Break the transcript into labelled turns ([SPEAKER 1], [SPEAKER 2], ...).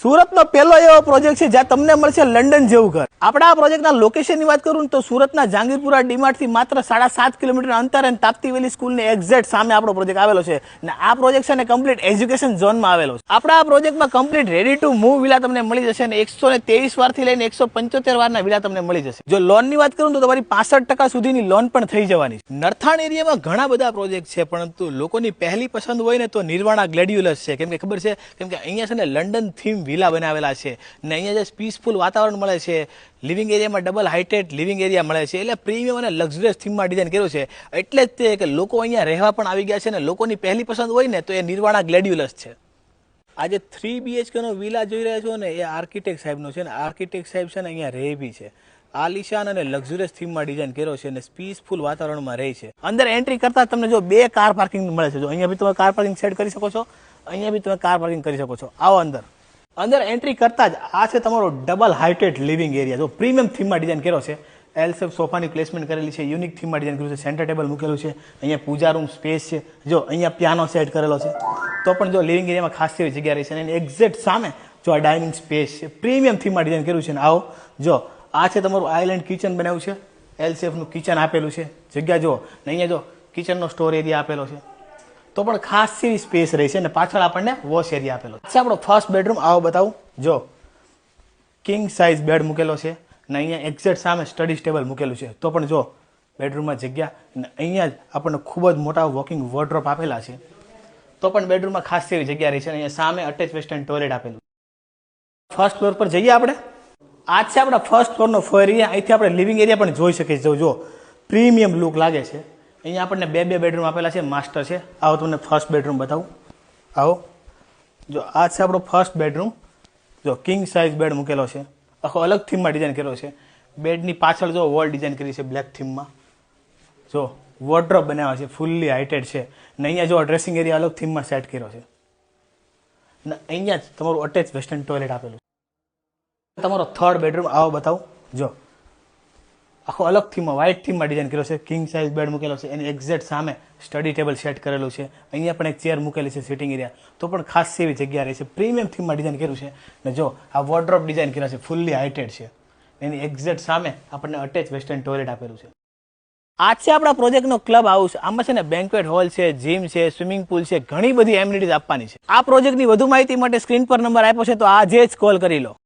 [SPEAKER 1] સુરતનો પહેલો એવો પ્રોજેક્ટ છે જ્યાં તમને મળશે લંડન જેવું ઘર. આપણા આ પ્રોજેક્ટના લોકેશનની વાત કરું તો સુરતના જાંગીરપુરા ડીમાર્ટથી માત્ર સાડા સાત કિલોમીટર અંતરે અને તાપ્તી વેલી સ્કૂલની એક્ઝેક્ટ સામે આપણો પ્રોજેક્ટ આવેલો છે. અને આ પ્રોજેક્ટ છે ને કમ્પ્લીટ એજ્યુકેશન ઝોનમાં આવેલો છે. આપણા આ પ્રોજેક્ટમાં complete ready to move villa તમને મળી જશે અને એકસો ને ત્રેવીસ વારથી લઈને એકસો પંચોતેર વારના વિલા તમને મળી જશે. જો લોનની વાત કરું તો તમારી પાસઠ ટકા સુધીની લોન પણ થઈ જવાની છે. નરથાણ એરિયામાં ઘણા બધા પ્રોજેક્ટ છે, પરંતુ લોકોની પહેલી પસંદ હોય ને તો નિર્વાણા ગ્લેડ્યુલસ છે. કેમ કે ખબર છે? કેમ કે અહીંયા છે ને લંડન થીમ વિલા બનાવેલા છે ને અહીંયા જે પીસફુલ વાતાવરણ મળે છે લિવિંગ એરિયામાં ડબલ હાઇટેડ લિવિંગ એરિયા મળે છે, એટલે પ્રીમિયમ અને લક્ઝરિયસ થીમમાં ડિઝાઇન કર્યું છે. એટલે જ તે કે લોકો અહીંયા રહેવા પણ આવી ગયા છે ને લોકોની પહેલી પસંદ હોય ને તો એ નિર્વાણા ગ્લેડ્યુલસ છે. આજે થ્રી બીએચકેનો વિલા જોઈ રહ્યા છો ને એ આર્કિટેક્ટ સાહેબનો છે ને આર્કિટેક્ટ સાહેબ છે ને અહીંયા રહે બી છે. આલિશાન અને લક્ઝુરિયસ થીમમાં ડિઝાઇન કર્યો છે અને પીસફુલ વાતાવરણમાં રહે છે. અંદર એન્ટ્રી કરતા તમને જો બે કાર પાર્કિંગ મળે છે. જો અહીંયા બી તમે કાર પાર્કિંગ સેટ કરી શકો છો, અહીંયા બી તમે કાર પાર્કિંગ કરી શકો છો. આવો અંદર. અંદર એન્ટ્રી કરતા જ આ છે તમારો ડબલ હાઇટેડ લિવિંગ એરિયા જો પ્રીમિયમ થીમમાં ડિઝાઇન કર્યો છે એલ સેફ સોફાની પ્લેસમેન્ટ કરેલી છે યુનિક થીમમાં ડિઝાઇન કર્યું છે સેન્ટર ટેબલ મૂકેલું છે, અહીંયા પૂજા રૂમ સ્પેસ છે, જો અહીંયા પિયાનો સેટ કરેલો છે. તો પણ જો લિવિંગ એરિયામાં ખાસ એવી જગ્યા રહી છે અને એક્ઝેક્ટ સામે જો આ ડાઇનિંગ સ્પેસ છે પ્રીમિયમ થીમમાં ડિઝાઇન કર્યું છે ને આવો, જો આ છે તમારું આઇલેન્ડ કિચન બનાવ્યું છે એલ સેફનું કિચન આપેલું છે, જગ્યા જો ને અહીંયા જો કિચનનો સ્ટોર એરિયા આપેલો છે. તો પણ ખાસ એવી સ્પેસ રહી છે અને પાછળ આપણને વોશ એરિયા આપેલો છે. આપણો ફર્સ્ટ બેડરૂમ આવો બતાવું. જો કિંગ સાઇઝ બેડ મૂકેલો છે અને અહીંયા એક્ઝેક્ટ સામે સ્ટડી ટેબલ મૂકેલું છે. તો પણ જો બેડરૂમમાં જગ્યા અને અહીંયા જ આપણને ખૂબ જ મોટા વોકિંગ વોર્ડ્રોપ આપેલા છે. તો પણ બેડરૂમમાં ખાસ એવી જગ્યા રહી છે અને અહીંયા સામે અટેચ વેસ્ટર્ન ટોયલેટ આપેલું ફર્સ્ટ ફ્લોર પર જઈએ આપણે. આ છે આપણા ફર્સ્ટ ફ્લોરનો ફોર એરિયા અહીંથી આપણે લિવિંગ એરિયા પણ જોઈ શકીએ જો પ્રીમિયમ લુક લાગે છે. અહીંયા આપણને બે બે બેડરૂમ આપેલા છે માસ્ટર છે. આવો તમને ફર્સ્ટ બેડરૂમ બતાવું. આવો. જો આ છે આપણો ફર્સ્ટ બેડરૂમ જો કિંગ સાઇઝ બેડ મૂકેલો છે. આખો અલગ થીમમાં ડિઝાઇન કર્યો છે. બેડની પાછળ જો વોલ ડિઝાઇન કરી છે બ્લેક થીમમાં જો વોર્ડ્રોપ બનાવ્યા છે ફૂલ્લી હાઇટેડ છે. ને અહીંયા જો ડ્રેસિંગ એરિયા અલગ થીમમાં સેટ કર્યો છે. ને અહીંયા જ તમારું અટેચ વેસ્ટર્ન ટોયલેટ આપેલું છે. તમારો થર્ડ બેડરૂમ આવો બતાવું. જો. આખો અલગ થીમમાં વ્હાઇટ થીમમાં ડિઝાઇન કર્યો છે. કિંગ સાઇઝ બેડ મૂકેલો છે. એની એક્ઝેક્ટ સામે સ્ટડી ટેબલ સેટ કરેલું છે. અહીંયા પણ એક ચેર મૂકેલી છે સિટિંગ એરિયા તો પણ ખાસ એવી જગ્યા રહી છે. પ્રીમિયમ થીમમાં ડિઝાઇન કર્યું છે. ને જો, આ વોર્ડ્રોપ ડિઝાઇન કર્યા છે. ફૂલ્લી હાઇટેડ છે. એની એક્ઝેક્ટ સામે આપણને અટેચ વેસ્ટર્ન ટોયલેટ આપેલું છે. આ છે આપણા પ્રોજેક્ટનો ક્લબ હાઉસ આમાં છે ને બેન્ક્વેટ હોલ છે જીમ છે સ્વિમિંગ પુલ છે, ઘણી બધી એમ્યુનિટીઝ આપવાની છે. આ પ્રોજેક્ટની વધુ માહિતી માટે સ્ક્રીન પર નંબર આપ્યો છે, તો આજે જ કોલ કરી લો.